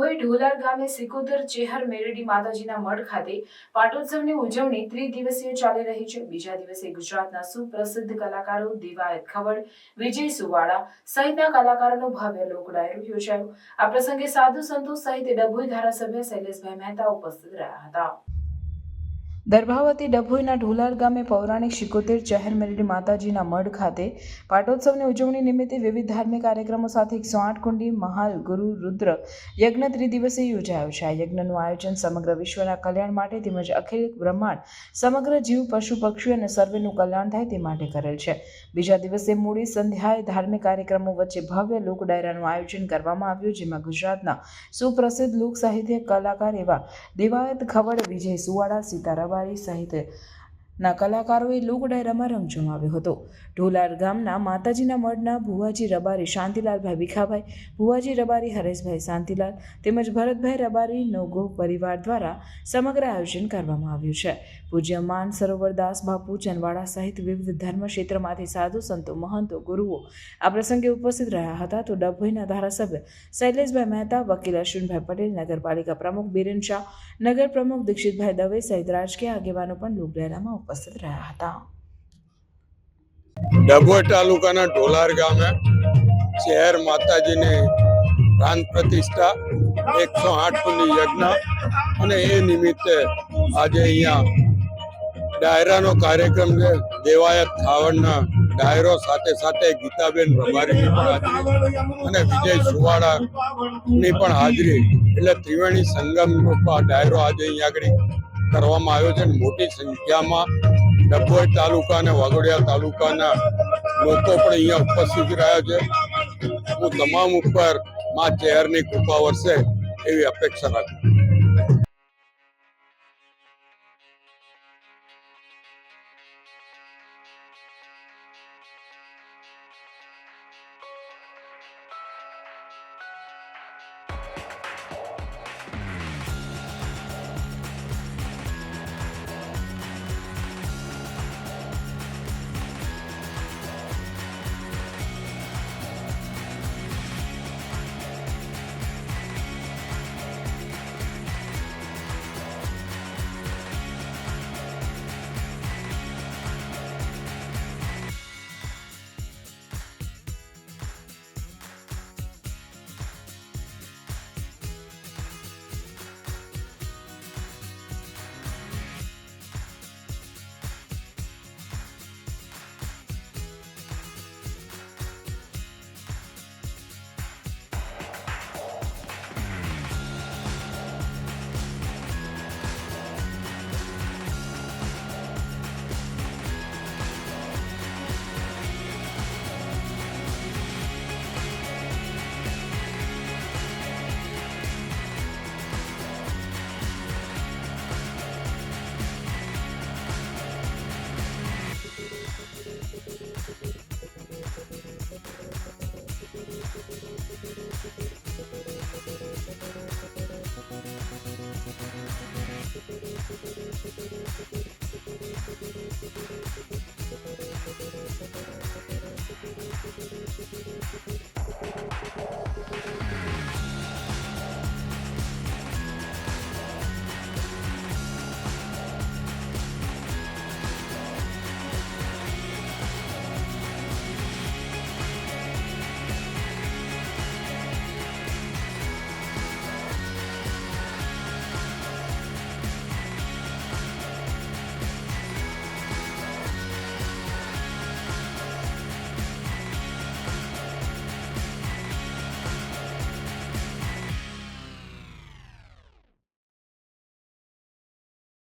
ડભોઈ ઢોલાર ગામે સિકોતર ચેહર મેરડી માતાજીના મઢ ખાતે પાટોત્સવની ઉજવણી ત્રિદિવસીય ચાલી રહી છે. બીજા દિવસે ગુજરાતના સુપ્રસિદ્ધ કલાકારો દિવાયત ખવડ, વિજય સુવાળા સહિતના કલાકારોનો ભવ્ય લોકડાયો યોજાયો. આ પ્રસંગે સાધુ સંતો સહિત ડભોઈ ધારાસભ્ય શૈલેષભાઈ મહેતા ઉપસ્થિત રહ્યા હતા. દર્ભાવતી ડભોઈના ઢોલાર ગામે પૌરાણિક શિકોતેર ચહેર મેરડી માતાજીના મઢ ખાતે પાટોત્સવની ઉજવણી નિમિત્તે વિવિધ ધાર્મિક કાર્યક્રમો સાથે એકસો આઠ કુંડી મહાલ ગુરુ રુદ્ર યજ્ઞ ત્રિદિવસીય યોજાયો છે. આ યજ્ઞનું આયોજન સમગ્ર વિશ્વના કલ્યાણ માટે તેમજ અખિલ બ્રહ્માંડ સમગ્ર જીવ, પશુ, પક્ષી અને સર્વેનું કલ્યાણ થાય તે માટે કરેલ છે. બીજા દિવસે મૂડી સંધ્યાએ ધાર્મિક કાર્યક્રમો વચ્ચે ભવ્ય લોક ડાયરાનું આયોજન કરવામાં આવ્યું, જેમાં ગુજરાતના સુપ્રસિદ્ધ લોક સાહિત્ય કલાકાર એવા દેવાયત ખવડ, વિજય સુવાળા સીતા રબારી સહિત ના કલાકારોએ લોક ડાયરામાં રંગ હતો. ઢોલાર ગામના માતાજીના મઢના ભુવાજી રબારી શાંતિલાલભાઈ ભીખાભાઈ, ભુવાજી રબારી હરેશભાઈ શાંતિલાલ તેમજ ભરતભાઈ રબારી નોગો પરિવાર દ્વારા સમગ્ર આયોજન કરવામાં આવ્યું છે. પૂજ્ય માન સરોવર દાસ બાપુ ચનવાડા સહિત વિવિધ ધર્મ ક્ષેત્રમાંથી સાધુ સંતો, મહંતો, ગુરુઓ આ પ્રસંગે ઉપસ્થિત રહ્યા હતા. તો ડભોઈના ધારાસભ્ય શૈલેષભાઈ મહેતા, વકીલ અશ્વિનભાઈ પટેલ, નગરપાલિકા પ્રમુખ બિરેન શાહ, નગર પ્રમુખ દીક્ષિતભાઈ દવે સહિત રાજકીય આગેવાનો પણ લોકડાયરામાં ઉપસ્થિત રહ્યા હતા. ડભોઈ તાલુકાના ઢોલાર ગામે શહેર માતાજીની પ્રાણ પ્રતિષ્ઠા એકસો આઠ કુંડી યજ્ઞ અને એ નિમિત્તે આજે અહીંયા ડાયરાનો કાર્યક્રમ છે દેવાયત થાવણના ડાયરો સાથે સાથે ગીતાબેન રબારીની પણ હાજરી અને વિજય સુવાડાની પણ હાજરી. એટલે ત્રિવેણી સંગમનો પણ ડાયરો આજે અહીંયા આગળ કરવામાં આવ્યો છે મોટી સંખ્યામાં ડભોઈ તાલુકા અને વાઘોડિયા તાલુકાના લોકો પણ અહીંયા ઉપસ્થિત રહ્યા છે. હું તમામ ઉપરમાં ચહેરની કૃપા વરસે એવી અપેક્ષા રાખું